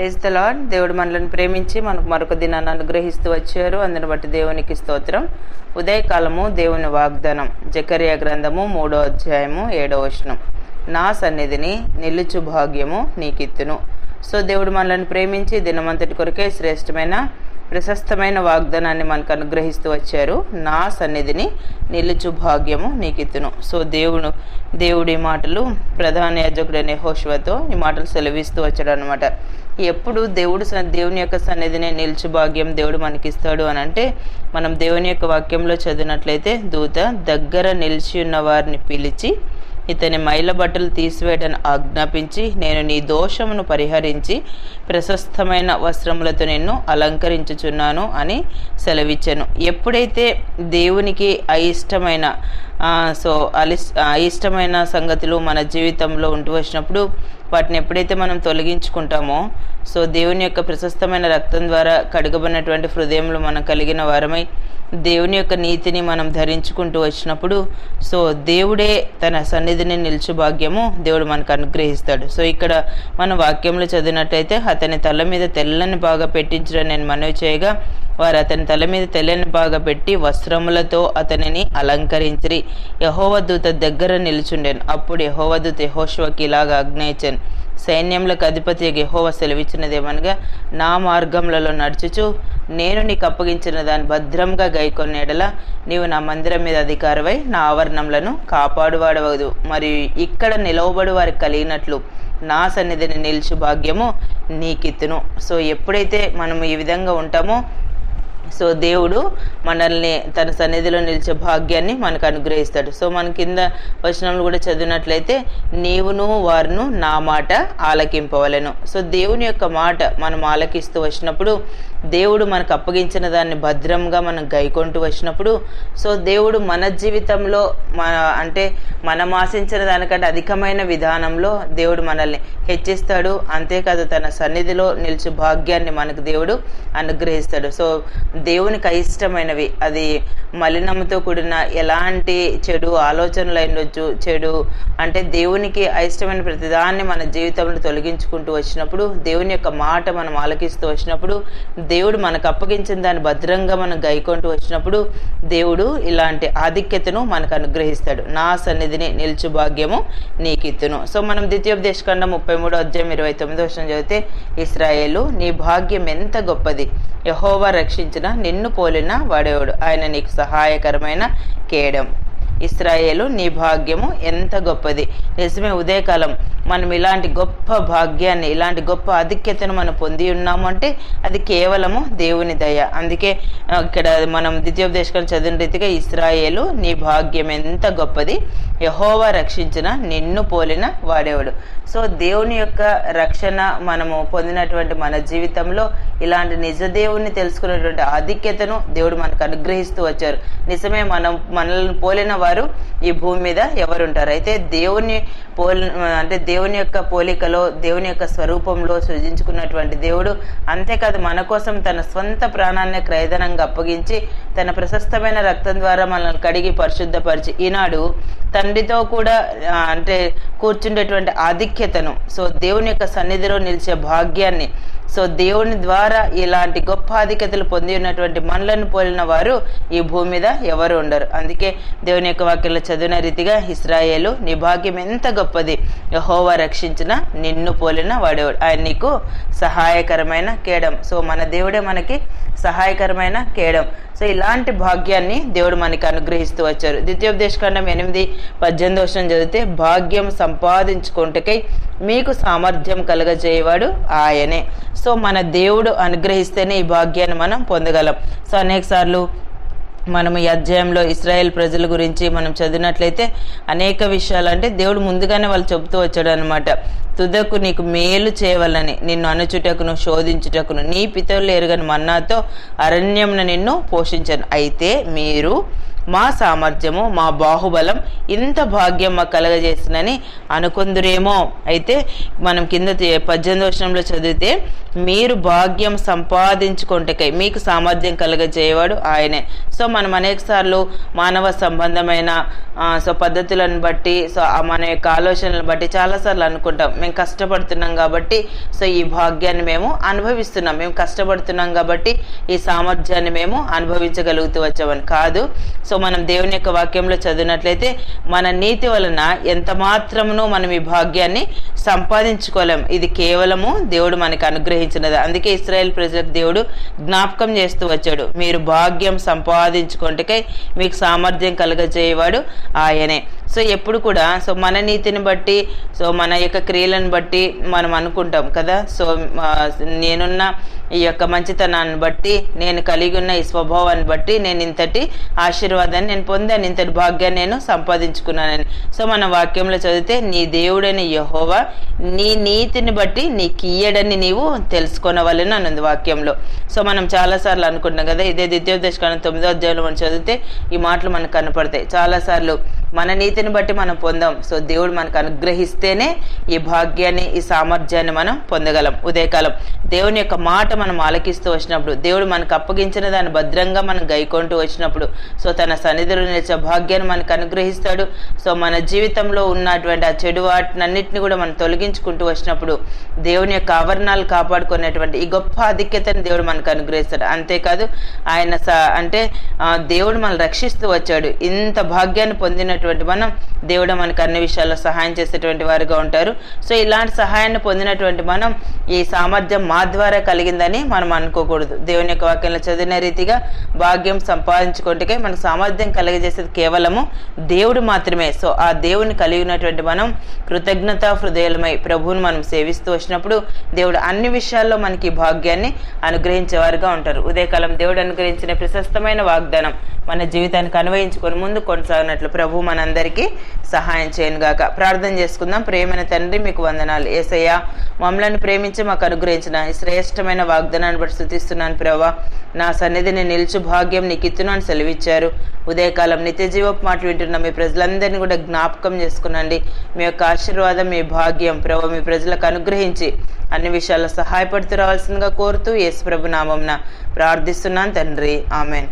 Praise the దేవుడు మనల్ని ప్రేమించి మనకు మరొక దినాన్ని అనుగ్రహిస్తూ వచ్చారు. అందుని బట్టి దేవునికి స్తోత్రం. ఉదయకాలము దేవుని వాగ్దానం. జకరియా గ్రంథము మూడో అధ్యాయము ఏడో వచనం. నా సన్నిధిని నిలుచు భాగ్యము నీకిత్తును. సో దేవుడు మనల్ని ప్రేమించి దినమంతటి కొరకే శ్రేష్టమైన ప్రశస్తమైన వాగ్దానాన్ని మనకు అనుగ్రహిస్తూ వచ్చారు. నా సన్నిధిని నిలుచు భాగ్యము నీకిత్తును. సో దేవుడు దేవుడి మాటలు ప్రధాన యాజకుడైన హోషువతో ఈ మాటలు సెలవిస్తూ వచ్చాడు అనమాట ఎప్పుడు దేవుడు దేవుని యొక్క సన్నిధిని నిలిచి భాగ్యం దేవుడు మనకిస్తాడు అని అంటే మనం దేవుని యొక్క వాక్యంలో చదివినట్లయితే దూత దగ్గర నిలిచి ఉన్న వారిని పిలిచి ఇతని మైల బట్టలు తీసివేయడని ఆజ్ఞాపించి నేను నీ దోషమును పరిహరించి ప్రశస్తమైన వస్త్రములతో నిన్ను అలంకరించుచున్నాను అని సెలవిచ్చాను. ఎప్పుడైతే దేవునికి అయిష్టమైన సో అలిస్ అయిష్టమైన సంగతులు మన జీవితంలో ఉంటూ వచ్చినప్పుడు వాటిని ఎప్పుడైతే మనం తొలగించుకుంటామో సో దేవుని యొక్క ప్రశస్తమైన రక్తం ద్వారా కడుగబడినటువంటి హృదయంలో మనం కలిగిన వారమై దేవుని యొక్క నీతిని మనం ధరించుకుంటూ వచ్చినప్పుడు సో దేవుడే తన సన్నిధిని నిలిచు భాగ్యము దేవుడు మనకు అనుగ్రహిస్తాడు. సో ఇక్కడ మన వాక్యంలో చదివినట్టయితే అతని తల మీద తెల్లని బాగా పెట్టించడం నేను మనవి చేయగా వారు అతని తల మీద తెల్లని బాగా పెట్టి వస్త్రములతో అతనిని అలంకరించిరి. యహోవ దూత దగ్గర నిలుచుండెను. అప్పుడు యహోవ దూత యహోశివకి ఇలాగా ఆజ్ఞయించాను సైన్యములకు అధిపతి యహోవ సెలవిచ్చినదేమనగా నా మార్గములలో నడుచుచు నేను నీకు అప్పగించిన దాన్ని భద్రంగా గైకొన్నేడల నీవు నా మందిరం మీద అధికారమై నా ఆవరణములను కాపాడువాడవదు. మరియు ఇక్కడ నిలవబడి వారికి కలిగినట్లు నా సన్నిధిని నిలిచి భాగ్యము నీకిత్తును. సో ఎప్పుడైతే మనము ఈ విధంగా ఉంటామో సో దేవుడు మనల్ని తన సన్నిధిలో నిలిచే భాగ్యాన్ని మనకు అనుగ్రహిస్తాడు. సో మన కింద వచనంలో కూడా చదివినట్లయితే నీవును వారును నా మాట ఆలకింపవలెను. సో దేవుని యొక్క మాట మనం ఆలకిస్తూ వచ్చినప్పుడు దేవుడు మనకు అప్పగించిన దాన్ని భద్రంగా మనం గైకొంటూ వచ్చినప్పుడు సో దేవుడు మన జీవితంలో మన అంటే మనం ఆశించిన దానికంటే అధికమైన విధానంలో దేవుడు మనల్ని హెచ్చిస్తాడు. అంతేకాదు తన సన్నిధిలో నిలిచి భాగ్యాన్ని మనకు దేవుడు అనుగ్రహిస్తాడు. సో దేవునికి అయిష్టమైనవి అది మలినంతో కూడిన ఎలాంటి చెడు ఆలోచనలు అయినొచ్చు చెడు అంటే దేవునికి అయిష్టమైన ప్రతిదాన్ని మన జీవితంలో తొలగించుకుంటూ వచ్చినప్పుడు దేవుని యొక్క మాట మనం ఆలకిస్తూ వచ్చినప్పుడు దేవుడు మనకు అప్పగించిన దాన్ని భద్రంగా మనం గైకొంటూ వచ్చినప్పుడు దేవుడు ఇలాంటి ఆధిక్యతను మనకు అనుగ్రహిస్తాడు. నా సన్నిధిని నిలిచు భాగ్యము నీకిత్తును. సో మనం ద్వితీయోపదేశకాండం ముప్పై మూడో అధ్యాయం ఇరవై తొమ్మిదో వర్షం చదివితే ఇస్రాయేలు నీ భాగ్యం ఎంత గొప్పది. యహోవా రక్షించిన నిన్ను పోలిన వాడేవాడు? ఆయన నీకు సహాయకరమైన కేడం. ఇస్రాయేలు నీ భాగ్యము ఎంత గొప్పది. నిజమే ఉదయకాలం మనం ఇలాంటి గొప్ప భాగ్యాన్ని ఇలాంటి గొప్ప ఆధిక్యతను మనం పొంది ఉన్నాము అంటే అది కేవలము దేవుని దయ. అందుకే ఇక్కడ మనం ద్వితీయోపదేశకాలు చదివిన రీతిగా ఇస్రాయేలు నీ భాగ్యం ఎంత గొప్పది. యహోవా రక్షించిన నిన్ను పోలిన వాడేవాడు. సో దేవుని యొక్క రక్షణ మనము పొందినటువంటి మన జీవితంలో ఇలాంటి నిజ దేవుణ్ణి తెలుసుకున్నటువంటి ఆధిక్యతను దేవుడు మనకు అనుగ్రహిస్తూ వచ్చారు. నిజమే మనం మనల్ని పోలిన వారు ఈ భూమి మీద ఎవరుంటారు? అయితే దేవుని పోలి అంటే దేవుని యొక్క పోలికలో దేవుని యొక్క స్వరూపంలో సృజించుకున్నటువంటి దేవుడు అంతేకాదు మన కోసం తన స్వంత ప్రాణాన్ని క్రయధనంగా అప్పగించి తన ప్రశస్తమైన రక్తం ద్వారా మనల్ని కడిగి పరిశుద్ధపరిచి ఈనాడు తండ్రితో కూడా అంటే కూర్చుండేటువంటి ఆధిక్యతను సో దేవుని యొక్క సన్నిధిలో నిలిచే భాగ్యాన్ని సో దేవుని ద్వారా ఇలాంటి గొప్ప ఆధిక్యతలు పొంది ఉన్నటువంటి మనలను పోలిన వారు ఈ భూమి మీద ఎవరు ఉండరు. అందుకే దేవుని యొక్క వాక్యంలో చదివిన రీతిగా ఇస్రాయేలు నీ భాగ్యం ఎంత గొప్పది. యహోవా రక్షించిన నిన్ను పోలిన వాడేవాడు ఆయన నీకు సహాయకరమైన కేడం సో మన దేవుడే మనకి సహాయకరమైన కేడం సో ఇలాంటి భాగ్యాన్ని దేవుడు మనకి అనుగ్రహిస్తూ వచ్చారు. ద్వితీయోపదేశకాండం ఎనిమిది పద్దెనిమిది వర్షం చదివితే భాగ్యం సంపాదించుకుంటకై మీకు సామర్థ్యం కలగజేయవాడు ఆయనే. సో మన దేవుడు అనుగ్రహిస్తేనే ఈ భాగ్యాన్ని మనం పొందగలం. సో అనేక సార్లు మనము ఈ అధ్యాయంలో ఇస్రాయేల్ ప్రజల గురించి మనం చదివినట్లయితే అనేక విషయాలు అంటే దేవుడు ముందుగానే వాళ్ళు చెబుతూ వచ్చాడు అనమాట తుదకు నీకు మేలు చేయవలని నిన్ను అనుచుటకును శోధించుటకును నీ పితరులు ఎరుగని మన్నాతో అరణ్యంను నిన్ను పోషించను. అయితే మీరు మా సామర్థ్యము మా బాహుబలం ఇంత భాగ్యం మాకు కలగజేసిందని అనుకుందురేమో. అయితే మనం కింద తే- పద్దెనిమిది వచనంలో చదివితే మీరు భాగ్యం సంపాదించుకుంటకై మీకు సామర్థ్యం కలగజేయవాడు ఆయనే. సో మనం అనేక సార్లు మానవ సంబంధమైన సో పద్ధతులను బట్టి సో మన యొక్క ఆలోచనలను బట్టి చాలాసార్లు అనుకుంటాం. మేము కష్టపడుతున్నాం కాబట్టి సో ఈ భాగ్యాన్ని మేము అనుభవిస్తున్నాం. మేము కష్టపడుతున్నాం కాబట్టి ఈ సామర్థ్యాన్ని మేము అనుభవించగలుగుతూ వచ్చామని. కాదు సో మనం దేవుని యొక్క వాక్యంలో చదివినట్లయితే మన నీతి వలన ఎంత మాత్రమునో మనం ఈ భాగ్యాన్ని సంపాదించుకోలేం. ఇది కేవలము దేవుడు మనకు అనుగ్రహించినది. అందుకే ఇస్రాయేల్ ప్రజలకు దేవుడు జ్ఞాపకం చేస్తూ వచ్చాడు. మీరు భాగ్యం సంపాదించుకుంటకై మీకు సామర్థ్యం కలగజేయవాడు ఆయనే. సో ఎప్పుడు కూడా సో మన నీతిని బట్టి సో మన యొక్క క్రియలను బట్టి మనం అనుకుంటాం కదా. సో నేనున్న ఈ యొక్క మంచితనాన్ని బట్టి నేను కలిగి ఉన్న ఈ స్వభావాన్ని బట్టి నేను ఇంతటి ఆశీర్వాదాన్ని నేను పొందాను ఇంతటి భాగ్యాన్ని నేను సంపాదించుకున్నానని. సో మన వాక్యంలో చదివితే నీ దేవుడైన యహోవా నీ నీతిని బట్టి నీ కీయడని నీవు తెలుసుకొనవలని అన్నది వాక్యంలో. సో మనం చాలాసార్లు అనుకుంటున్నాం కదా ఇదే ద్వితీయోదశకాలం తొమ్మిదో అధ్యాయంలో మనం చదివితే ఈ మాటలు మనకు కనపడతాయి. చాలాసార్లు మన నీతిని బట్టి మనం పొందాం. సో దేవుడు మనకు అనుగ్రహిస్తేనే ఈ భాగ్యాన్ని ఈ సామర్థ్యాన్ని మనం పొందగలం. ఉదయకాలం. దేవుని యొక్క మాట మనం ఆలకిస్తూ వచ్చినప్పుడు దేవుడు మనకు అప్పగించిన దాన్ని భద్రంగా మనం గైకొంటూ వచ్చినప్పుడు సో తన సన్నిధిలో నిలిచే భాగ్యాన్ని మనకు అనుగ్రహిస్తాడు. సో మన జీవితంలో ఉన్నటువంటి ఆ చెడు వాటినన్నిటిని కూడా మనం తొలగించుకుంటూ వచ్చినప్పుడు దేవుని యొక్క ఆవరణాలు కాపాడుకునేటువంటి ఈ గొప్ప ఆధిక్యతను దేవుడు మనకు అనుగ్రహిస్తాడు. అంతేకాదు ఆయన స అంటే దేవుడు మనల్ని రక్షిస్తూ వచ్చాడు. ఇంత భాగ్యాన్ని పొందినటువంటి మనం దేవుడు మనకు అన్ని విషయాల్లో సహాయం చేసేటువంటి వారుగా ఉంటారు. సో ఇలాంటి సహాయాన్ని పొందినటువంటి మనం ఈ సామర్థ్యం మా ద్వారా కలిగిందని మనం అనుకోకూడదు. దేవుని యొక్క వాక్యంలో చదివిన రీతిగా భాగ్యం సంపాదించుకుంటే మనకు సామర్థ్యం కలిగజేసేది కేవలము దేవుడు మాత్రమే. సో ఆ దేవుని కలిగినటువంటి మనం కృతజ్ఞత హృదయలమై ప్రభువుని మనం సేవిస్తూ వచ్చినప్పుడు దేవుడు అన్ని విషయాల్లో మనకి భాగ్యాన్ని అనుగ్రహించేవారుగా ఉంటారు. ఉదయకాలం దేవుడు అనుగ్రహించిన ప్రశస్తమైన వాగ్దానం మన జీవితానికి అన్వయించుకొని ముందు కొనసాగినట్లు ప్రభు మనందరికీ సహాయం చేయను గాక ప్రార్థన చేసుకుందాం. ప్రేమైన తండ్రి మీకు వందనాలు. ఏసయ్య మమ్మల్ని ప్రేమించి మాకు అనుగ్రహించిన ఈ శ్రేష్టమైన వాగ్దానాన్ని బట్టి స్థుతిస్తున్నాను ప్రభా. నా సన్నిధిని నిలిచి భాగ్యం నీకు ఇత్తునని సెలవిచ్చారు. ఉదయకాలం నిత్య జీవపు మాటలు వింటున్న మీ ప్రజలందరినీ కూడా జ్ఞాపకం చేసుకునండి. మీ యొక్క ఆశీర్వాదం మీ భాగ్యం ప్రభు మీ ప్రజలకు అనుగ్రహించి అన్ని విషయాల్లో సహాయపడుతూ రావాల్సిందిగా కోరుతూ యేసు ప్రభు నామంన ప్రార్థిస్తున్నాను తండ్రి. ఆమెన్.